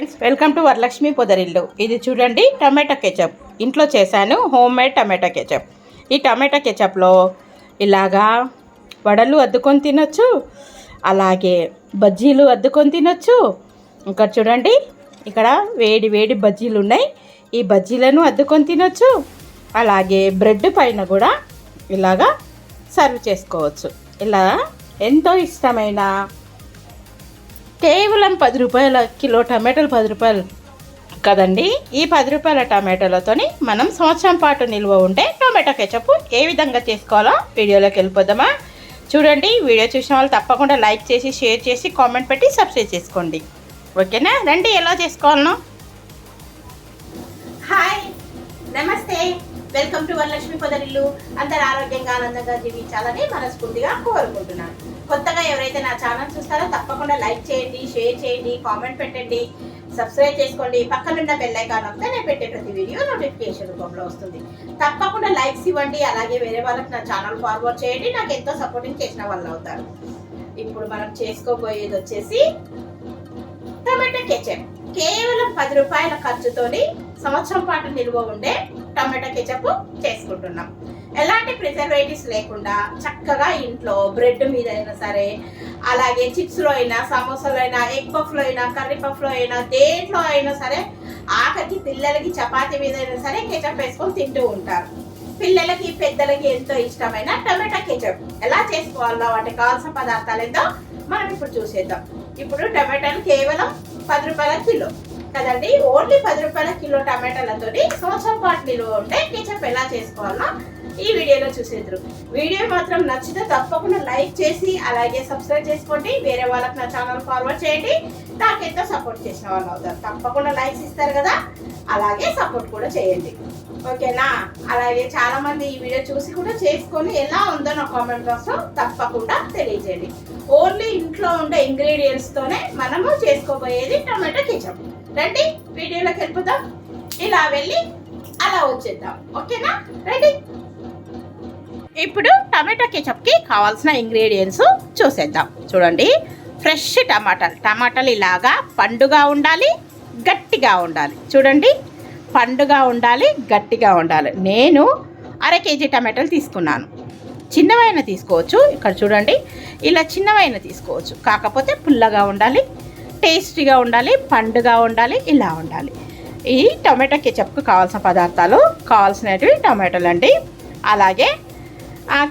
Friends welcome to Varalakshmi Podarillu. ఇది చూడండి టమాటా ketchup. ఇంట్లో చేశాను హోమ్ మేడ్ టమాటా కెచప్. ఈ టమాటా కెచప్లో ఇలాగా వడలు అద్దుకొని తినొచ్చు అలాగే బజ్జీలు అద్దుకొని తినొచ్చు. ఇంకా చూడండి ఇక్కడ వేడి వేడి బజ్జీలు ఉన్నాయి. ఈ బజ్జీలను అద్దుకొని తినొచ్చు. అలాగే బ్రెడ్ పైన కూడా ఇలాగా సర్వ్ చేసుకోవచ్చు. ఇలా ఎంతో ఇష్టమైన కేవలం పది రూపాయల కిలో టమాటాలు పది రూపాయలు కదండి. ఈ పది రూపాయల టమాటాలతోని మనం సంవత్సరం పాటు నిల్వ ఉంటే టమాటా కెచప్ ఏ విధంగా చేసుకోవాలో వీడియోలోకి వెళ్ళిపోదామా. చూడండి వీడియో చూసిన వాళ్ళు తప్పకుండా లైక్ చేసి షేర్ చేసి కామెంట్ పెట్టి సబ్స్క్రైబ్ చేసుకోండి. ఓకేనా? రండి ఎలా చేసుకోవాలనో. Hi namaste. Welcome to Varalakshmi Podarillu. అందరు ఆరోగ్యంగా ఆనందంగా జీవించాలని మనస్ఫూర్తిగా కోరుకుంటున్నాను. కొత్తగా ఎవరైతే నా ఛానల్ చూస్తారో తప్పకుండా లైక్ చేయండి షేర్ చేయండి కామెంట్ పెట్టండి సబ్స్క్రైబ్ చేసుకోండి. పక్కనున్న బెల్ ఐకాన్ వస్తే నేను పెట్టే ప్రతి వీడియో నోటిఫికేషన్ రూపంలో వస్తుంది. తప్పకుండా లైక్స్ ఇవ్వండి అలాగే వేరే వాళ్ళకి నా ఛానల్ ఫార్వర్డ్ చేయండి. నాకు ఎంతో సపోర్టింగ్ చేసిన వాళ్ళు అవుతారు. ఇప్పుడు మనం చేసుకోబోయేది వచ్చేసి టమాటా కెచప్. కేవలం పది రూపాయల ఖర్చుతోని సంవత్సరం పాటు నిల్వ ఉండే టమాటా కెచప్ చేసుకుంటున్నాం. ఎలాంటి ప్రిజర్వేటివ్స్ లేకుండా చక్కగా ఇంట్లో బ్రెడ్ మీద అయినా సరే అలాగే చిప్స్లో అయినా సమోసాలో అయినా ఎగ్ పఫ్లో అయినా కర్రీ పఫ్లో అయినా దేంట్లో అయినా సరే ఆఖరికి పిల్లలకి చపాతీ మీద అయినా సరే కెచప్ వేసుకొని తింటూ ఉంటారు. పిల్లలకి పెద్దలకి ఎంతో ఇష్టమైన టమాటా కెచప్ ఎలా చేసుకోవాలో వాటికి కావాల్సిన పదార్థాలు ఏందో మనం ఇప్పుడు చూసేద్దాం. ఇప్పుడు టమాటాలు కేవలం పది రూపాయల కిలో. కదండి? ఓన్లీ పది రూపాయల కిలో టమాటాలతో సంవత్సరం పాటు నిలువ ఉంటే కెచప్ ఎలా చేసుకోవాలో ఈ వీడియోలో చూసేద్దరు వీడియో మాత్రం నచ్చితే తప్పకుండా లైక్ చేసి అలాగే సబ్స్క్రైబ్ చేసుకోండి. వేరే వాళ్ళకి నా ఛానల్ ఫార్వర్డ్ చేయండి. నాకెంతో సపోర్ట్ చేసిన వాళ్ళు అవుతారు. తప్పకుండా లైక్స్ ఇస్తారు కదా. అలాగే సపోర్ట్ కూడా చేయండి. ఓకేనా? అలాగే చాలా మంది ఈ వీడియో చూసి కూడా చేసుకొని ఎలా ఉందో నా కామెంట్ బాక్స్లో తప్పకుండా తెలియజేయండి. ఓన్లీ ఇంట్లో ఉండే ఇంగ్రీడియంట్స్తోనే మనము చేసుకోబోయేది టమాటో కిచప్. రండి వీడియోలోకి వెళ్ళిపోతాం ఇలా వెళ్ళి అలా వచ్చేద్దాం. ఓకేనా? రెడీ. ఇప్పుడు టమాటా కెచప్కి కావాల్సిన ఇంగ్రీడియంట్స్ చూసేద్దాం. చూడండి. ఫ్రెష్ టమాటాలు. టమాటాలు ఇలాగా పండుగా ఉండాలి గట్టిగా ఉండాలి. చూడండి. పండుగా ఉండాలి గట్టిగా ఉండాలి. నేను అర కేజీ టమాటాలు తీసుకున్నాను. చిన్నవైన తీసుకోవచ్చు. ఇక్కడ చూడండి. ఇలా చిన్నవైన తీసుకోవచ్చు. కాకపోతే పుల్లగా ఉండాలి టేస్టీగా ఉండాలి పండుగా ఉండాలి ఇలా ఉండాలి. ఈ టమాటా కెచప్కు కావాల్సిన పదార్థాలు కావాల్సినవి టమాటాలు అండి అలాగే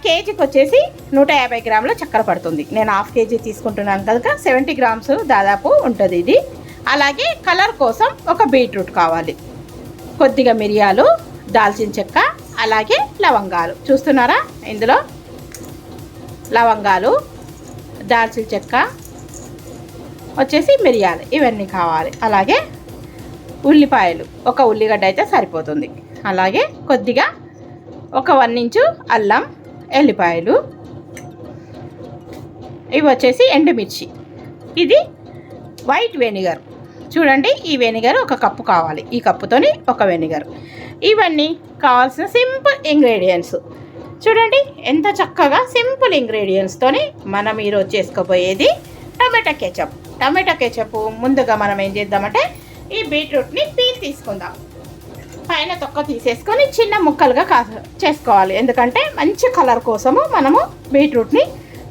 కేజీకి వచ్చేసి నూట యాభై గ్రాముల చక్కెర పడుతుంది. నేను హాఫ్ కేజీ తీసుకుంటున్నాను కనుక సెవెంటీ గ్రామ్స్ దాదాపు ఉంటుంది ఇది. అలాగే కలర్ కోసం ఒక బీట్రూట్ కావాలి. కొద్దిగా మిరియాలు దాల్చిన చెక్క అలాగే లవంగాలు. చూస్తున్నారా? ఇందులో లవంగాలు దాల్చిన చెక్క వచ్చేసి మిరియాలు ఇవన్నీ కావాలి. అలాగే ఉల్లిపాయలు. ఒక ఉల్లిగడ్డ అయితే సరిపోతుంది. అలాగే కొద్దిగా ఒక వన్ ఇంచు అల్లం ఎల్లిపాయలు. ఇవి వచ్చేసి ఎండుమిర్చి. ఇది వైట్ వెనిగర్. చూడండి ఈ వెనిగర్ ఒక కప్పు కావాలి. ఈ కప్పుతోని ఒక వెనిగర్. ఇవన్నీ కావాల్సిన సింపుల్ ఇంగ్రీడియంట్స్. చూడండి ఎంత చక్కగా సింపుల్ ఇంగ్రీడియంట్స్తోని మనం ఈరోజు చేసుకోబోయేది టమాటా కెచప్. టమాటా కెచప్ ముందుగా మనం ఏం చేద్దామంటే ఈ బీట్రూట్ని పీల్ తీసుకుందాం. పైన తొక్క తీసేసుకొని చిన్న ముక్కలుగా కా చేసుకోవాలి. ఎందుకంటే మంచి కలర్ కోసము మనము బీట్రూట్ని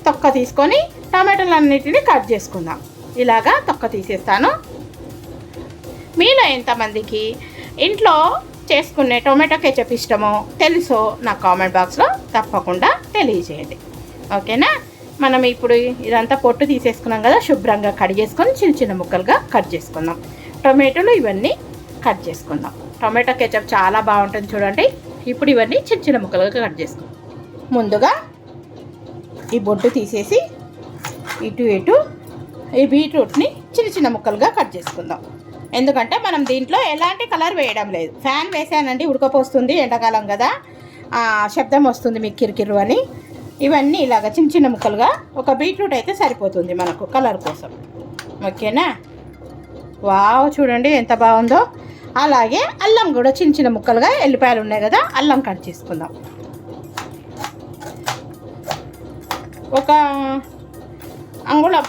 తొక్క తీసుకొని టమాటాలన్నిటిని కట్ చేసుకుందాం. ఇలాగా తొక్క తీసేస్తాను. మీలో ఎంతమందికి ఇంట్లో చేసుకునే టొమాటో కెచప్ ఇష్టమో తెలుసో నా కామెంట్ బాక్స్లో తప్పకుండా తెలియజేయండి. ఓకేనా? మనం ఇప్పుడు ఇదంతా పొట్టు తీసేసుకున్నాం కదా శుభ్రంగా కడిగేసుకొని చిన్న చిన్న ముక్కలుగా కట్ చేసుకుందాం. టొమాటోలు ఇవన్నీ కట్ చేసుకుందాం. టొమాటో కెచప్ చాలా బాగుంటుంది చూడండి. ఇప్పుడు ఇవన్నీ చిన్న చిన్న ముక్కలుగా కట్ చేసుకుందాం ముందుగా ఈ బొట్టు తీసేసి ఇటు ఇటు ఈ బీట్రూట్ని చిన్న చిన్న ముక్కలుగా కట్ చేసుకుందాం. ఎందుకంటే మనం దీంట్లో ఎలాంటి కలర్ వేయడం లేదు. ఫ్యాన్ వేసానండి ఉడకపోస్తుంది ఎండాకాలం కదా. ఆ, శబ్దం వస్తుంది మీకు కిరికిరు అని. ఇవన్నీ ఇలాగ చిన్న చిన్న ముక్కలుగా ఒక బీట్రూట్ అయితే సరిపోతుంది మనకు కలర్ కోసం. ఓకేనా? వావ్ చూడండి ఎంత బాగుందో. అలాగే అల్లం కూడా చిన్న చిన్న ముక్కలుగా ఎల్లిపాయలు ఉన్నాయి కదా అల్లం కట్ చేసుకుందాం. ఒక అంగుళం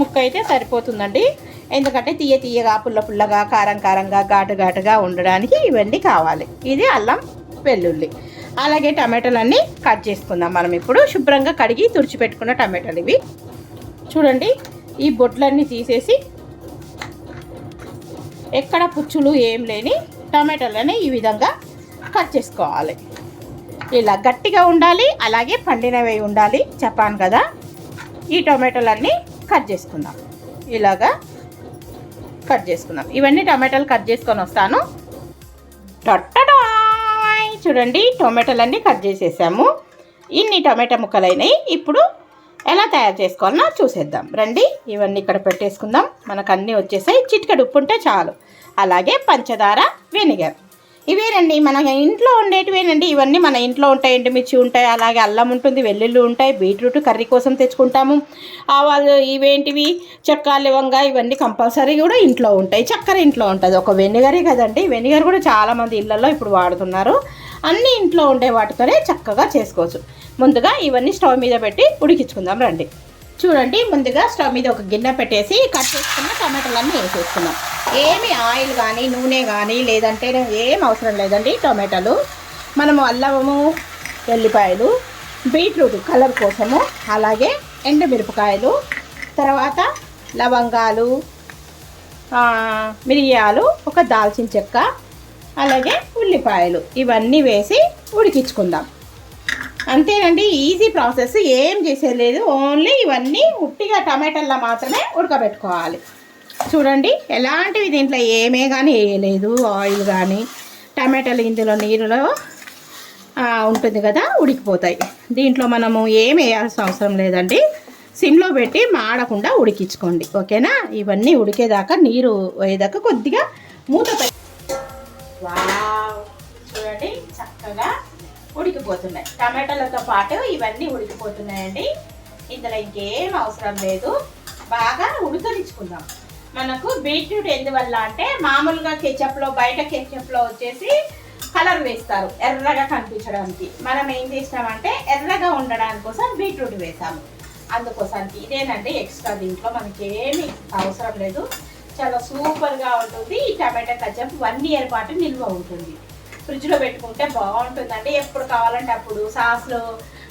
ముక్క అయితే సరిపోతుందండి. ఎందుకంటే తీయ తీయగా పుల్ల పుల్లగా కారం కారంగా ఘాటు ఘాటుగా ఉండడానికి ఇవన్నీ కావాలి. ఇది అల్లం వెల్లుల్లి. అలాగే టమాటాలన్నీ కట్ చేసుకుందాం మనం ఇప్పుడు. శుభ్రంగా కడిగి తుడిచిపెట్టుకున్న టమాటాలు ఇవి. చూడండి ఈ బొట్లన్నీ తీసేసి ఎక్కడ పుచ్చులు ఏం లేని టమాటాలని ఈ విధంగా కట్ చేసుకోవాలి. ఇలా గట్టిగా ఉండాలి అలాగే పండినవి ఉండాలి చెప్పాను కదా. ఈ టమాటాలన్నీ కట్ చేసుకుందాం. ఇలాగా కట్ చేసుకుందాం. ఇవన్నీ టమాటాలు కట్ చేసుకొని వస్తాను. టొట్టడాయ్! చూడండి టొమాటోలన్నీ కట్ చేసేసాము. ఇన్ని టమాటా ముక్కలైనాయి. ఇప్పుడు ఎలా తయారు చేసుకోవాలన్నా చూసేద్దాం. రండి ఇవన్నీ ఇక్కడ పెట్టేసుకుందాం. మనకు అన్నీ వచ్చేసాయి. చిటికెడు ఉప్పు ఉంటే చాలు. అలాగే పంచదార వెనిగర్. ఇవేనండి మన ఇంట్లో ఉండేటివేనండి ఇవన్నీ మన ఇంట్లో ఉంటాయి ఎండుమిర్చి ఉంటాయి అలాగే అల్లం ఉంటుంది వెల్లుల్లి ఉంటాయి బీట్రూట్ కర్రీ కోసం తెచ్చుకుంటాము. ఆవాలు ఇవేంటివి? చెక్క లవంగా ఇవన్నీ కంపల్సరీ కూడా ఇంట్లో ఉంటాయి. చక్కెర ఇంట్లో ఉంటుంది. ఒక వెనిగరే కదండి. వెనిగర్ కూడా చాలామంది ఇళ్ళల్లో ఇప్పుడు వాడుతున్నారు. అన్నీ ఇంట్లో ఉండే వాటితోనే చక్కగా చేసుకోవచ్చు. ముందుగా ఇవన్నీ స్టవ్ మీద పెట్టి ఉడికించుకుందాం రండి. చూడండి ముందుగా స్టవ్ మీద ఒక గిన్నె పెట్టేసి కట్ చేసుకున్న టమాటాలన్నీ వేసేసుకుందాం. ఏమి ఆయిల్ కానీ నూనె కానీ లేదంటే ఏం అవసరం లేదండి టమాటాలు. మనము అల్లము వెల్లిపాయలు బీట్రూట్ కలర్ కోసము అలాగే ఎండుమిరపకాయలు తర్వాత లవంగాలు మిరియాలు ఒక దాల్చిన చెక్క అలాగే ఉల్లిపాయలు ఇవన్నీ వేసి ఉడికించుకుందాం. అంతేనండి ఈజీ ప్రాసెస్. ఏం చేసేది లేదు. ఓన్లీ ఇవన్నీ ఉట్టిగా టమాటాల్లో మాత్రమే ఉడకబెట్టుకోవాలి. చూడండి ఎలాంటివి దీంట్లో ఏమే కానీ వేయలేదు. ఆయిల్ కానీ టమాటాలు ఇందులో నీరులో ఉంటుంది కదా ఉడికిపోతాయి. దీంట్లో మనము ఏం వేయాల్సిన అవసరం లేదండి. సిమ్లో పెట్టి మాడకుండా ఉడికించుకోండి. ఓకేనా? ఇవన్నీ ఉడికేదాకా నీరు పోయేదాకా కొద్దిగా మూత పెట్టి వావ్! చూడండి చక్కగా ఉడికిపోతున్నాయి. టమాటాలతో పాటు ఇవన్నీ ఉడికిపోతున్నాయండి. ఇందులో ఇంకేం అవసరం లేదు. బాగా ఉడకనిచ్చుకుందాం. మనకు బీట్రూట్ ఎందువల్ల అంటే మామూలుగా కెచప్లో బయట కెచప్లో వచ్చేసి కలర్ వేస్తారు ఎర్రగా కనిపించడానికి. మనం ఏం చేసినామంటే ఎర్రగా ఉండడానికి కోసం బీట్రూట్ వేసాము. అందుకోసానికి ఇదేనండి ఎక్స్ట్రా దీంట్లో మనకేమి అవసరం లేదు. చాలా సూపర్గా ఉంటుంది. ఈ టమాటా కచ్చప్ వన్ ఇయర్ పాటు నిల్వ ఉంటుంది. ఫ్రిడ్జ్లో పెట్టుకుంటే బాగుంటుందండి. ఎప్పుడు కావాలంటే అప్పుడు. సాస్లో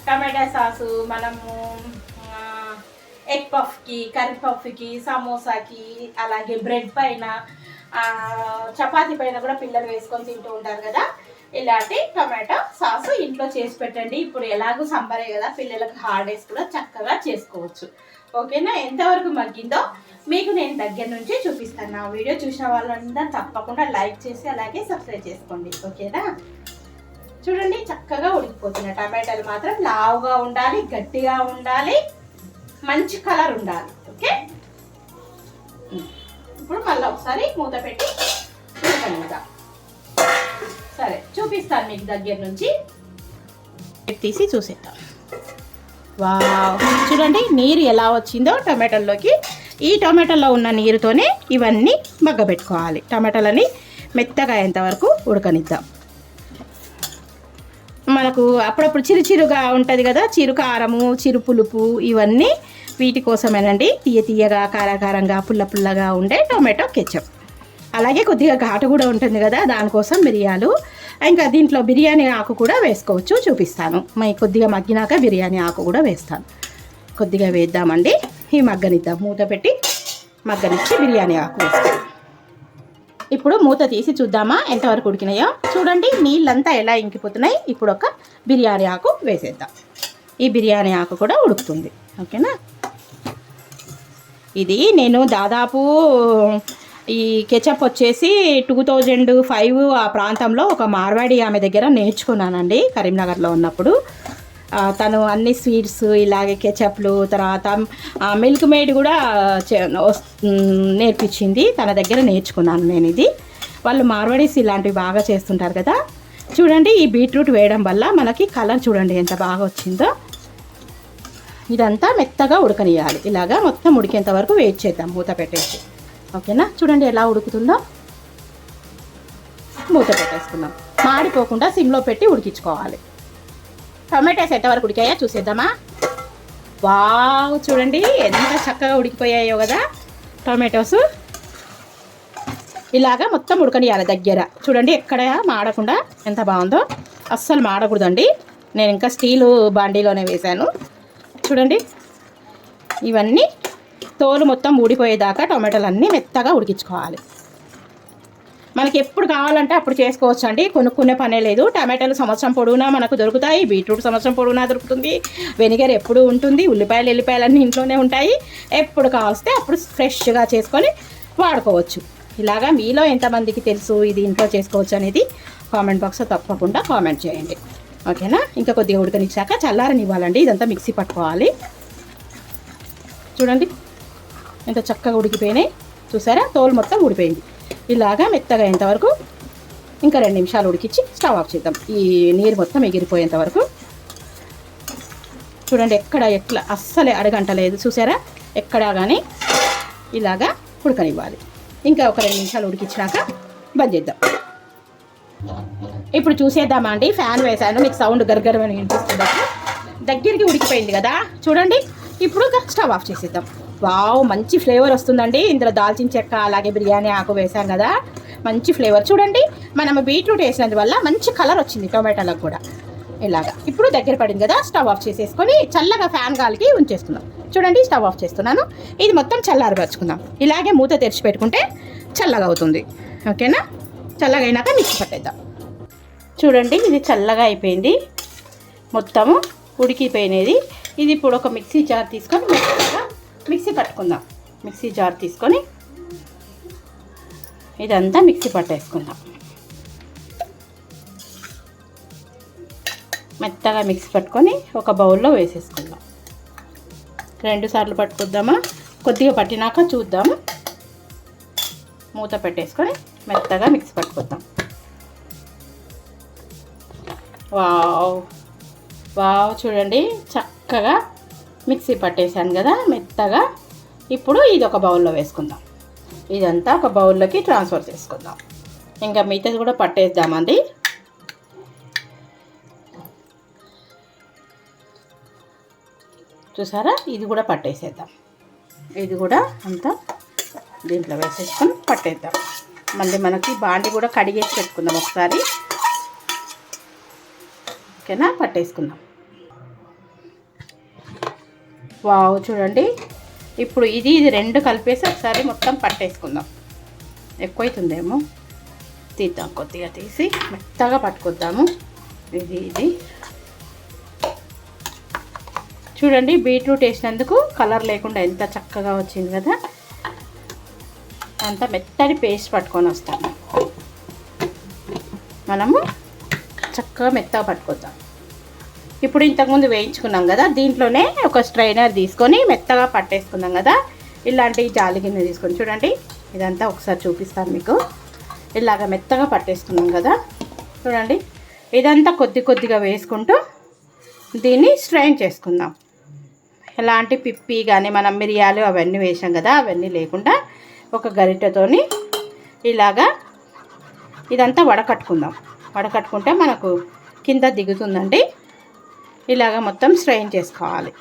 టమాటా సాసు మనము ఎగ్ పఫ్కి కర్రీ పఫ్కి సమోసాకి అలాగే బ్రెడ్ పైన చపాతి పైన కూడా పిల్లలు వేసుకొని తింటూ ఉంటారు కదా. ఇలాంటి టమాటా సాసు ఇంట్లో చేసి పెట్టండి. ఇప్పుడు ఎలాగో సంబరే కదా పిల్లలకు హాలిడేస్ కూడా చక్కగా చేసుకోవచ్చు. ఓకేనా? ఎంతవరకు మగ్గిందో మీకు నేను దగ్గర నుంచి చూపిస్తాను. నా వీడియో చూసిన వాళ్ళందరూ తప్పకుండా లైక్ చేసి అలాగే సబ్స్క్రైబ్ చేసుకోండి. ఓకేనా? చూడండి చక్కగా ఉడికిపోతున్నాయి టమాటాలు మాత్రం లావుగా ఉండాలి గట్టిగా ఉండాలి మంచి కలర్ ఉండాలి. ఓకే? ఇప్పుడు మళ్ళీ ఒకసారి మూత పెట్టి ఉడకనిద్దాం సరే చూపిస్తాను మీకు దగ్గర నుంచి. తీసి చూసేద్దాం. వావ్. చూడండి నీరు ఎలా వచ్చిందో టమాటాల్లోకి. ఈ టమాటాలో ఉన్న నీరుతోనే ఇవన్నీ మగ్గబెట్టుకోవాలి. టమాటాలని మెత్తగా అయ్యేంతవరకు ఉడకనిద్దాం. మనకు అప్పుడప్పుడు చిరుచిరుగా ఉంటుంది కదా చిరు కారము చిరు పులుపు ఇవన్నీ వీటి కోసమేనండి. తీయ తీయగా కారకారంగా పుల్ల పుల్లగా ఉండే టొమాటో కెచప్ అలాగే కొద్దిగా ఘాటు కూడా ఉంటుంది కదా దానికోసం మిరియాలు ఇంకా దీంట్లో బిర్యానీ ఆకు కూడా వేసుకోవచ్చు చూపిస్తాను. మై కొద్దిగా మగ్గినాక బిర్యానీ ఆకు కూడా వేస్తాను. కొద్దిగా వేద్దామండి. ఈ మగ్గనిద్దాం మూత పెట్టి మగ్గనిచ్చి బిర్యానీ ఆకు వేస్తాం ఇప్పుడు మూత తీసి చూద్దామా ఎంతవరకు ఉడికినాయో? చూడండి నీళ్ళంతా ఎలా ఇంకిపోతున్నాయి? ఇప్పుడు ఒక బిర్యానీ ఆకు వేసేద్దాం. ఈ బిర్యానీ ఆకు కూడా ఉడుకుతుంది. ఓకేనా? ఇది నేను దాదాపు ఈ కెచప్ వచ్చేసి టూ థౌజండ్ ఫైవ్ ఆ ప్రాంతంలో ఒక మార్వాడి ఆమె దగ్గర నేర్చుకున్నానండి కరీంనగర్లో ఉన్నప్పుడు. తను అన్ని స్వీట్స్ ఇలాగే కెచప్లు తర్వాత మిల్క్ మేడ్ కూడా చే- వస్- నేర్పించింది. తన దగ్గర నేర్చుకున్నాను నేను ఇది వాళ్ళు మార్వాడీస్ ఇలాంటివి బాగా చేస్తుంటారు కదా. చూడండి ఈ బీట్రూట్ వేయడం వల్ల మనకి కలర్ చూడండి ఎంత బాగా వచ్చిందో. ఇదంతా మెత్తగా ఉడకనియాలి ఇలాగా మొత్తం ఉడికేంత వరకు వెయిట్ చేద్దాం మూత పెట్టేసి. ఓకేనా? చూడండి ఎలా ఉడుకుతుందో. మూత పెట్టేసుకుందాం. మాడిపోకుండా సిమ్లో పెట్టి ఉడికించుకోవాలి. టొమాటోస్ ఎంతవరకు ఉడికాయో? చూసేద్దామా. వావ్ చూడండి ఎంత చక్కగా ఉడికిపోయాయో కదా టొమాటోస్. ఇలాగా మొత్తం ఉడకనియాలి దగ్గర. చూడండి ఎక్కడ మాడకుండా ఎంత బాగుందో. అస్సలు మాడకూడదండి. నేను ఇంకా స్టీలు బాండీలోనే వేశాను. చూడండి. ఇవన్నీ తోలు మొత్తం ఊడిపోయేదాకా టమాటాలు అన్నీ మెత్తగా ఉడికించుకోవాలి. మనకి ఎప్పుడు కావాలంటే అప్పుడు చేసుకోవచ్చు అండి కొనుక్కునే పనే లేదు. టమాటాలు సంవత్సరం పొడవునా మనకు దొరుకుతాయి. బీట్రూట్ సంవత్సరం పొడవునా దొరుకుతుంది. వెనిగర్ ఎప్పుడు ఉంటుంది. ఉల్లిపాయలు ఎల్లిపాయలు అన్నీ ఇంట్లోనే ఉంటాయి. ఎప్పుడు కావస్తే అప్పుడు ఫ్రెష్గా చేసుకొని వాడుకోవచ్చు. ఇలాగా మీలో ఎంతమందికి తెలుసు ఇది ఇంట్లో చేసుకోవచ్చు అనేది కామెంట్ బాక్స్లో తప్పకుండా కామెంట్ చేయండి. ఓకేనా? ఇంకా కొద్దిగా ఉడకనిచ్చాక చల్లారనివ్వాలండి. ఇదంతా మిక్సీ పట్టుకోవాలి. చూడండి. ఎంత చక్కగా ఉడికిపోయినాయి చూసారా? తోలు మొత్తం ఉడిపోయింది ఇలాగా మెత్తగా అయ్యేంతవరకు ఇంకా రెండు నిమిషాలు ఉడికించి స్టవ్ ఆఫ్ చేద్దాం. ఈ నీరు మొత్తం ఎగిరిపోయేంత వరకు. చూడండి ఎక్కడ ఎట్లా అస్సలే అడగంటలేదు చూసారా? ఎక్కడా కానీ ఇలాగా ఉడకనివ్వాలి. ఇంకా ఒక రెండు నిమిషాలు ఉడికించినాక బంద్ చేద్దాం. ఇప్పుడు చూసేద్దామా అండి? ఫ్యాన్ వేసాను మీకు సౌండ్ గరగరమని వినిపిస్తుంది? దగ్గరికి ఉడికిపోయింది కదా. చూడండి. ఇప్పుడు స్టవ్ ఆఫ్ చేసేద్దాం. వావ్ మంచి ఫ్లేవర్ వస్తుందండి. ఇందులో దాల్చిన చెక్క అలాగే బిర్యానీ ఆకు వేసాం కదా. మంచి ఫ్లేవర్. చూడండి మనం బీట్రూట్ వేసినందువల్ల మంచి కలర్ వచ్చింది టొమాటోలకు కూడా. ఇలాగా. ఇప్పుడు దగ్గర పడింది కదా స్టవ్ ఆఫ్ చేసేసుకొని చల్లగా ఫ్యాన్ గాలికి ఉంచేసుకుందాం చూడండి స్టవ్ ఆఫ్ చేస్తున్నాను. ఇది మొత్తం చల్లారపరుచుకుందాం ఇలాగే మూత తెరిచి పెట్టుకుంటే చల్లగా అవుతుంది. ఓకేనా? చల్లగా అయినాక మిక్సీ పట్టేద్దాం. చూడండి ఇది చల్లగా అయిపోయింది. మొత్తము ఉడికిపోయినది. ఇది ఇప్పుడు ఒక మిక్సీ జార్ తీసుకొని మెత్తగా మిక్సీ పట్టుకుందాం. మిక్సీ జార్ తీసుకొని ఇదంతా మిక్సీ పట్టేసుకుందాం. మెత్తగా మిక్సీ పట్టుకొని ఒక బౌల్లో వేసేసుకుందాం. రెండు సార్లు పట్టుకుందామా కొద్దిగా పట్టినాక చూద్దాం. మూత పెట్టేసుకొని మెత్తగా మిక్సీ పట్టుకుందాం వావ్. వావ్ చూడండి చక్కగా మిక్సీ పట్టేశాను కదా మెత్తగా. ఇప్పుడు ఇది ఒక బౌల్లో వేసుకుందాం. ఇదంతా ఒక బౌల్లోకి ట్రాన్స్ఫర్ చేసుకుందాం. ఇంకా మిగతాది కూడా పట్టేద్దామండి. చూసారా? ఇది కూడా పట్టేసేద్దాం. ఇది కూడా అంతా దీంట్లో వేసేసుకొని పట్టేద్దాం. మళ్ళీ మనకి బాండి కూడా కడిగేసి పెట్టుకుందాం ఒకసారి. ఓకేనా? పట్టేసుకుందాం. వావ్ చూడండి. ఇప్పుడు ఇది ఇది రెండు కలిపేసి ఒకసారి మొత్తం పట్టేసుకుందాం. ఎక్కువైతుందేమో? తీద్దాం కొద్దిగా తీసి మెత్తగా పట్టుకొద్దాము. ఇది ఇది. చూడండి బీట్రూట్ వేసినందుకు కలర్ లేకుండా ఎంత చక్కగా వచ్చింది కదా. అంత మెత్తని పేస్ట్ పట్టుకొని వస్తాము. మనము చక్కగా మెత్తగా పట్టుకొద్దాం. ఇప్పుడు ఇంతకుముందు వేయించుకున్నాం కదా దీంట్లోనే ఒక స్ట్రైనర్ తీసుకొని మెత్తగా పట్టేసుకున్నాం కదా ఇలాంటి జాలి గిన్నె తీసుకొని చూడండి ఇదంతా ఒకసారి చూపిస్తాను మీకు. ఇలాగ మెత్తగా పట్టేసుకున్నాం కదా చూడండి ఇదంతా కొద్ది కొద్దిగా వేసుకుంటూ దీన్ని స్ట్రైన్ చేసుకుందాం. ఎలాంటి పిప్పి కానీ మనం మిరియాలు అవన్నీ వేసాం కదా అవన్నీ లేకుండా ఒక గరిటెతోని ఇలాగా ఇదంతా వడకట్టుకుందాం. వడకట్టుకుంటే మనకు కింద దిగుతుందండి. ఇలాగ మొత్తం స్ట్రెయిన్ చేసుకోవాలి.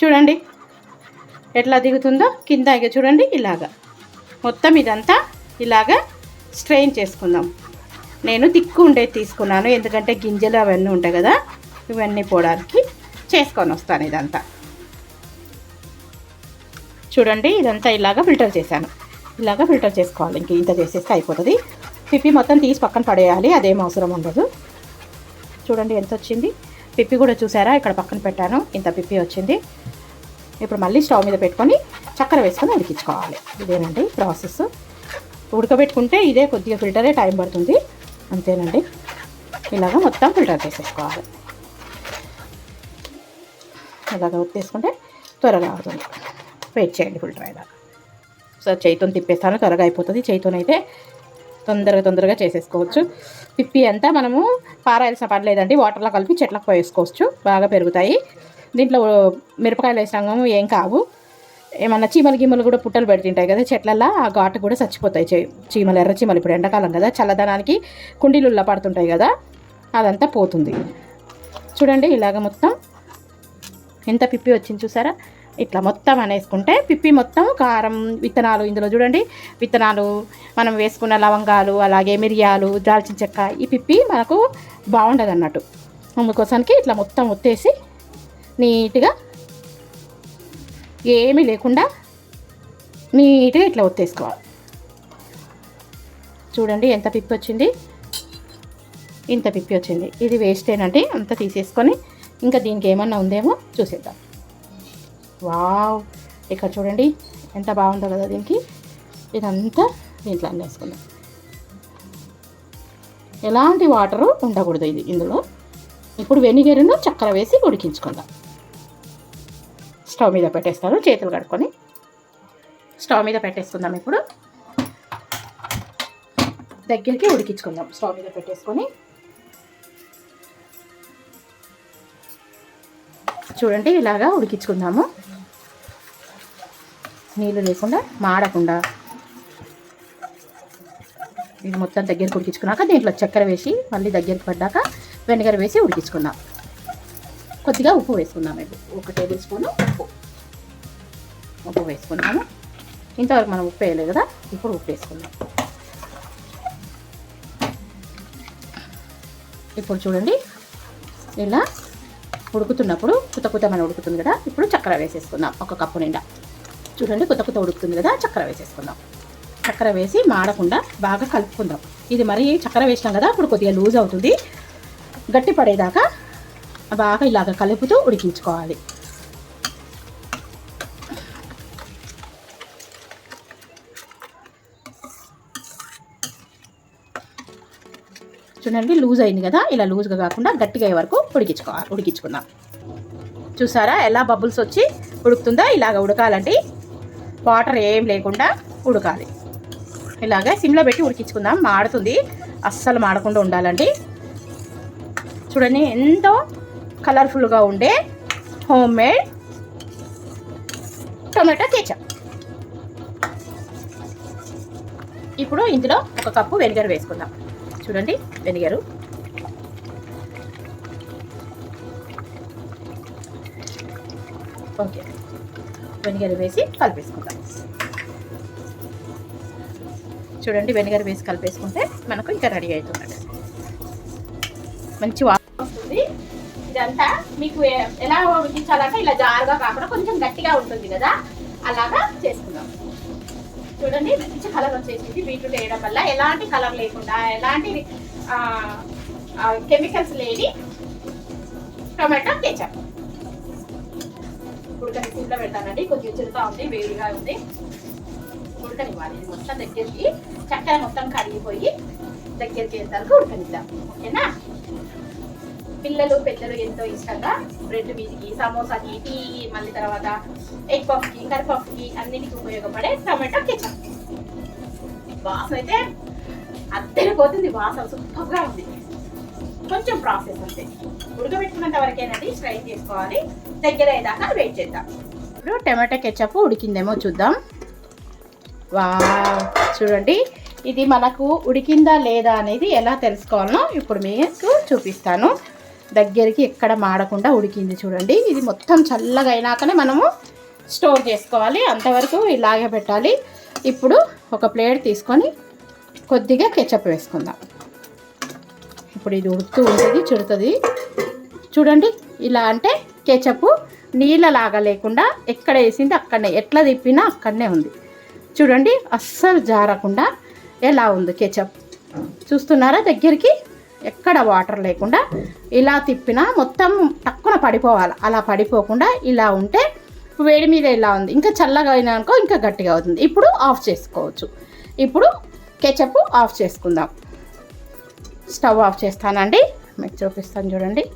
చూడండి ఎట్లా దిగుతుందో కింద ఇక చూడండి ఇలాగ. మొత్తం ఇదంతా ఇలాగ స్ట్రెయిన్ చేసుకుందాం. నేను తిక్కు ఉండేది తీసుకున్నాను ఎందుకంటే గింజలు అవన్నీ ఉంటాయి కదా ఇవన్నీ పోవడానికి చేసుకొని వస్తాను ఇదంతా. చూడండి ఇదంతా ఇలాగ ఫిల్టర్ చేశాను. ఇలాగా ఫిల్టర్ చేసుకోవాలి ఇంక ఇంత చేసేస్తే అయిపోతుంది. పిప్పి మొత్తం తీసి పక్కన పడేయాలి అదేం అవసరం ఉండదు. చూడండి ఎంత వచ్చింది పిప్పి కూడా చూసారా? ఇక్కడ పక్కన పెట్టాను. ఇంత పిప్పి వచ్చింది. ఇప్పుడు మళ్ళీ స్టవ్ మీద పెట్టుకొని చక్కెర వేసుకొని ఉడికించుకోవాలి. ఇదేనండి ప్రాసెస్. ఉడకబెట్టుకుంటే ఇదే కొద్దిగా ఫిల్టరే టైం పడుతుంది. అంతేనండి. ఇలాగ మొత్తం ఫిల్టర్ చేసేసుకోవాలి. ఇలాగ ఉత్తేసుకుంటే త్వరగా అవుతుంది. వెయిట్ చేయండి ఫిల్టర్ అయినా సో చేయితో తిప్పేస్తాను. త్వరగా అయిపోతుంది. చేయితో తొందరగా తొందరగా చేసేసుకోవచ్చు. పిప్పి అంతా మనము పారాయాల్సిన పని లేదండి వాటర్లో కలిపి చెట్లకు వేసుకోవచ్చు. బాగా పెరుగుతాయి. దీంట్లో మిరపకాయలు వేసినాము ఏం కావు. ఏమన్నా చీమలు గిమ్మలు కూడా పుట్టలు పెడుతుంటాయి కదా చెట్లల్లో ఆ ఘాటు కూడా చచ్చిపోతాయి. చీమలు ఎర్ర చీమలు ఇప్పుడు ఎండాకాలం కదా చల్లదనానికి కుండీలుల్లా పడుతుంటాయి కదా అదంతా పోతుంది. చూడండి ఇలాగ మొత్తం. ఎంత పిప్పి వచ్చింది చూసారా? ఇట్లా మొత్తం అనేసుకుంటే పిప్పి మొత్తం కారం విత్తనాలు ఇందులో చూడండి. విత్తనాలు మనం వేసుకున్న లవంగాలు అలాగే మిరియాలు దాల్చిన చెక్క ఈ పిప్పి మనకు బాగుండదు అన్నట్టు అందుకోసానికి ఇట్లా మొత్తం ఒత్తేసి నీట్గా ఏమీ లేకుండా నీట్గా ఇట్లా ఒత్తేసుకోవాలి. చూడండి ఎంత పిప్పి వచ్చింది. ఇంత పిప్పి వచ్చింది. ఇది వేస్టేనండి అంత తీసేసుకొని ఇంకా దీనికి ఏమన్నా ఉందేమో చూసేద్దాం. వావ్. ఇక్కడ చూడండి ఎంత బాగుందో కదా దీనికి. ఇదంతా దీంట్లో వేసుకుందాం ఎలాంటి వాటరు ఉండకూడదు ఇది ఇందులో. ఇప్పుడు వెనిగరును చక్కెర వేసి ఉడికించుకుందాం. స్టవ్ మీద పెట్టేస్తాను చేతులు కడుక్కొని. స్టవ్ మీద పెట్టేసుకుందాం ఇప్పుడు. దగ్గరికి ఉడికించుకుందాం స్టవ్ మీద పెట్టేసుకొని. చూడండి ఇలాగా ఉడికించుకుందాము. నీళ్ళు లేకుండా మాడకుండా ఇది మొత్తం దగ్గరికి ఉడికించుకున్నాక దీంట్లో చక్కెర వేసి మళ్ళీ దగ్గరికి పడ్డాక వెనిగర్ వేసి ఉడికించుకుందాం కొద్దిగా ఉప్పు వేసుకుందాం మేము ఒక టేబుల్ స్పూన్ ఉప్పు. ఉప్పు వేసుకున్నాము. ఇంతవరకు మనం ఉప్పు వేయలేదు కదా ఇప్పుడు ఉప్పు వేసుకుందాం. ఇప్పుడు చూడండి ఇలా ఉడుకుతున్నప్పుడు కుత కుత మన ఉడుకుతుంది కదా ఇప్పుడు చక్కెర వేసేసుకుందాం. ఒక కప్పు నిండా. చూడండి కొత్త కొత్త ఉడుకుతుంది కదా చక్కెర వేసేసుకుందాం. చక్కెర వేసి మాడకుండా బాగా కలుపుకుందాం. ఇది మరి చక్కెర వేసినాం కదా ఇప్పుడు కొద్దిగా లూజ్ అవుతుంది. గట్టి పడేదాకా బాగా ఇలాగ కలుపుతూ ఉడికించుకోవాలి. చూడండి లూజ్ అయింది కదా ఇలా లూజ్గా కాకుండా గట్టిగా అయ్యే వరకు ఉడికించుకోవాలి ఉడికించుకుందాం. చూసారా ఎలా బబుల్స్ వచ్చి ఉడుకుతుందా ఇలాగ ఉడకాలంటే వాటర్ ఏం లేకుండా ఉడకాలి. ఇలాగే సిమ్లో పెట్టి ఉడికించుకుందాం. మాడుతుంది. అస్సలు మాడకుండా ఉండాలండి. చూడండి ఎంతో కలర్ఫుల్గా ఉండే హోమ్ మేడ్ టొమాటో కేచప్. ఇప్పుడు ఇందులో ఒక కప్పు వెనిగర్ వేసుకుందాం. చూడండి వెనిగరు వెనిగర్ వేసి కలిపేసుకుంటాం. చూడండి వెనిగర్ వేసి కలిపేసుకుంటే మనకు ఇంకా రెడీ అవుతుంది మంచి వాసన వస్తుంది. ఇదంతా మీకు ఎలా ఉడికించాలంటే ఇలా జారుగా కాకుండా కొంచెం గట్టిగా ఉంటుంది కదా అలాగా చేసుకుందాం. చూడండి మంచి కలర్ వచ్చేసింది. బీట్రూట్ వేయడం వల్ల ఎలాంటి కలర్ లేకుండా ఎలాంటి కెమికల్స్ లేని టొమాటో కేచప్. ఉడకని సిమ్లో పెడతానండి. కొంచెం చిరుతా ఉంది వేడిగా ఉంది. ఉడకనివ్వాలి ఇది మొత్తం దగ్గరికి చక్కెర మొత్తం కరిగిపోయి దగ్గరికి వేసేందుకు ఉడకనిద్దాం ఓకేనా? పిల్లలు పెద్దలు ఎంతో ఇష్టంగా బ్రెడ్ మీదకి సమోసాకి టీ మళ్ళీ తర్వాత ఎగ్ పఫ్కి కర్రీ అన్నిటికీ ఉపయోగపడే టమాటో కెచప్. వాసన అయితే అద్దరిపోతుంది. వాసన సూపర్గా ఉంది. కొంచెం ప్రాసెస్ అంతే ఉడకబెట్టుకున్నంత వరకేనండి ఫ్రై చేసుకోవాలి. దగ్గర అయ్యేదాకా వెయిట్ చేద్దాం. ఇప్పుడు టమాటో కెచ్చప్ ఉడికిందేమో చూద్దాం. వా చూడండి. ఇది మనకు ఉడికిందా లేదా అనేది ఎలా తెలుసుకోవాలనో ఇప్పుడు మీకు చూపిస్తాను. దగ్గరికి ఎక్కడ మాడకుండా ఉడికింది చూడండి. ఇది మొత్తం చల్లగా అయినాకనే మనము స్టోర్ చేసుకోవాలి. అంతవరకు ఇలాగే పెట్టాలి. ఇప్పుడు ఒక ప్లేట్ తీసుకొని కొద్దిగా కెచప్ వేసుకుందాం. ఇప్పుడు ఇది ఉడుకుతూ ఉంటుంది చుడుతుంది. చూడండి ఇలా అంటే కెచప్ నీళ్ళలాగా లేకుండా ఎక్కడ వేసింది అక్కడనే ఎట్లా తిప్పినా అక్కడనే ఉంది. చూడండి అస్సలు జారకుండా ఎలా ఉంది కెచప్. చూస్తున్నారా దగ్గరికి? ఎక్కడ వాటర్ లేకుండా ఇలా తిప్పినా మొత్తం తక్కువ పడిపోవాలి. అలా పడిపోకుండా ఇలా ఉంటే వేడి మీద ఇలా ఉంది. ఇంకా చల్లగా అయినా అనుకో ఇంకా గట్టిగా అవుతుంది. ఇప్పుడు ఆఫ్ చేసుకోవచ్చు. ఇప్పుడు కెచప్ ఆఫ్ చేసుకుందాం. స్టవ్ ఆఫ్ చేస్తానండి. మీకు చూపిస్తాను చూడండి.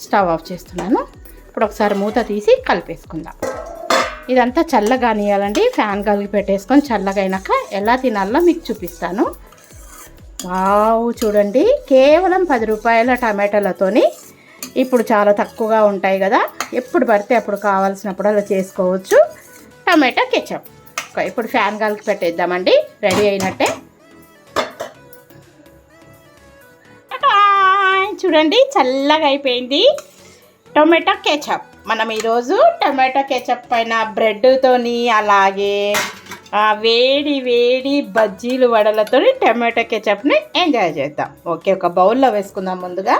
స్టవ్ ఆఫ్ చేస్తున్నాను. ఇప్పుడు ఒకసారి మూత తీసి కలిపేసుకుందాం. ఇదంతా చల్లగానియాలండి ఫ్యాన్ కలిగి పెట్టేసుకొని చల్లగా ఎలా తినాలో మీకు చూపిస్తాను. వావ్ చూడండి. కేవలం పది రూపాయల టమాటాలతోని ఇప్పుడు చాలా తక్కువగా ఉంటాయి కదా. ఎప్పుడు పడితే అప్పుడు కావాల్సినప్పుడు అలా చేసుకోవచ్చు. టమాటా కెచప్. ఇప్పుడు ఫ్యాన్ గాలికి పెట్టేద్దామండి. రెడీ అయినట్టే. చూడండి చల్లగా అయిపోయింది. Tomato ketchup. మనం ఈరోజు టొమాటో కెచప్ పైన బ్రెడ్తోని అలాగే వేడి వేడి బజ్జీలు వడలతో టమాటో కెచప్ని ఎంజాయ్ చేద్దాం. ఓకే ఒక బౌల్లో వేసుకుందాం ముందుగా.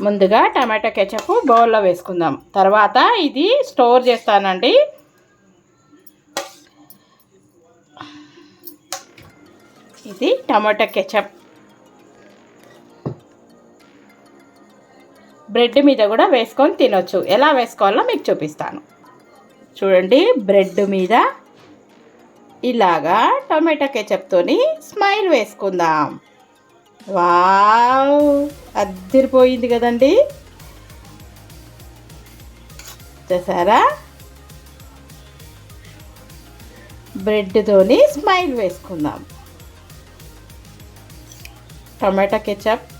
ముందుగా టమాటో కెచప్ బౌల్లో వేసుకుందాం. తర్వాత ఇది స్టోర్ చేస్తానండి. ఇది టమాటో కెచప్. బ్రెడ్ మీద కూడా వేసుకొని తినొచ్చు. ఎలా వేసుకోవాలో మీకు చూపిస్తాను. చూడండి బ్రెడ్ మీద ఇలాగా టొమాటో కెచప్తోని స్మైల్ వేసుకుందాం. వావ్! అద్దరిపోయింది కదండి. చూసారా? బ్రెడ్తోని స్మైల్ వేసుకుందాం. టొమాటో కెచప్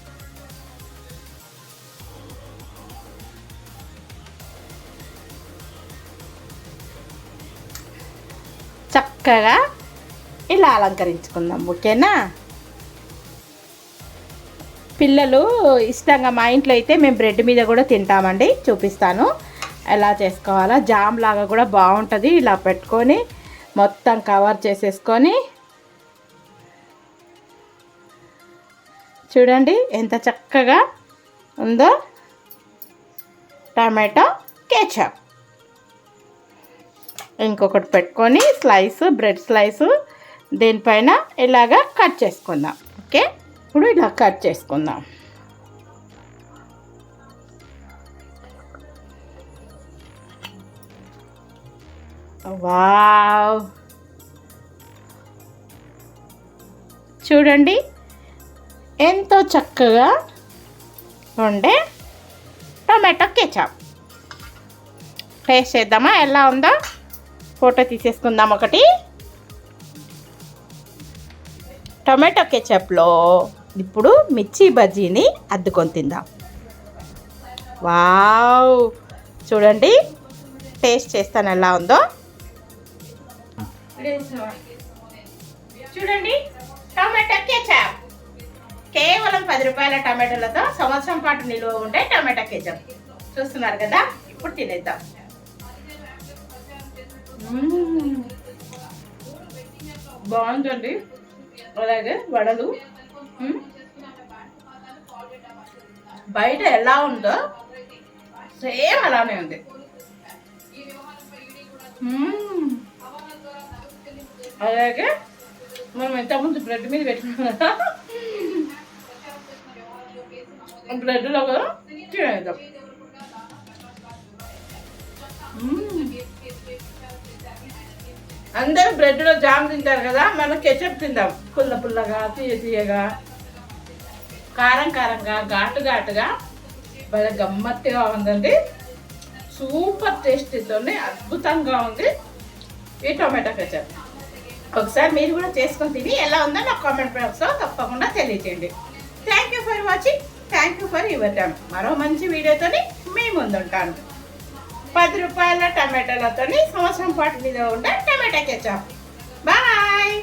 చక్కగా ఇలా అలంకరించుకుందాం ఓకేనా? పిల్లలు ఇష్టంగా మా ఇంట్లో అయితే మేము బ్రెడ్ మీద కూడా తింటామండి చూపిస్తాను. ఎలా చేసుకోవాలో? జామ్ లాగా కూడా బాగుంటుంది ఇలా పెట్టుకొని మొత్తం కవర్ చేసేసుకొని. చూడండి ఎంత చక్కగా ఉందో టమాటో కేచప్. ఇంకొకటి పెట్టుకొని స్లైస్ బ్రెడ్ స్లైస్ దీనిపైన ఇలాగ కట్ చేసుకుందాం. ఓకే? ఇప్పుడు ఇలా కట్ చేసుకుందాం. వావ్! చూడండి ఎంతో చక్కగా ఉండే టొమాటో కెచప్. టేస్ట్ చేద్దామా? ఎలా ఉందో? ఫోటో తీసేసుకుందాం ఒకటి. టొమాటో కెచప్లో ఇప్పుడు మిర్చి బజ్జీని అద్దుకొని తిందాం. వావ్! చూడండి టేస్ట్ చేస్తాను ఎలా ఉందో. చూడండి టమాటో కెచప్. కేవలం పది రూపాయల టమాటోలతో సంవత్సరం పాటు నిల్వ ఉండే టమాటో కెచప్. చూస్తున్నారు కదా? ఇప్పుడు తినేద్దాం. బాగుందండి. అలాగే వడలు. బయట ఎలా ఉందో సేమ్ అలానే ఉంది. అలాగే మనం ఎంతమంది బ్రెడ్ మీద పెట్టుకున్నాం కదా. బ్రెడ్లో కూడా తినేద్దాం. అందరూ బ్రెడ్లో జామ్ తింటారు కదా మనం కెచప్ తిందాం. పుల్ల పుల్లగా తీయ తీయగా కారం కారంగా ఘాటు ఘాటుగా. బాగా గమ్మత్తుగా ఉందండి. సూపర్ టేస్టీతోనే అద్భుతంగా ఉంది. ఈ టొమాటో కెచప్. ఒకసారి మీరు కూడా చేసుకొని తిని ఎలా ఉందో నాకు కామెంట్ బాక్స్లో తప్పకుండా తెలియజేయండి thank you for watching thank you for your time మరో మంచి వీడియోతోని మేము ముందుంటాను. పది రూపాయల టమాటాలతోని సంవత్సరం పాటు మీద ఉండే టమాటా కెచప్. బాయ్!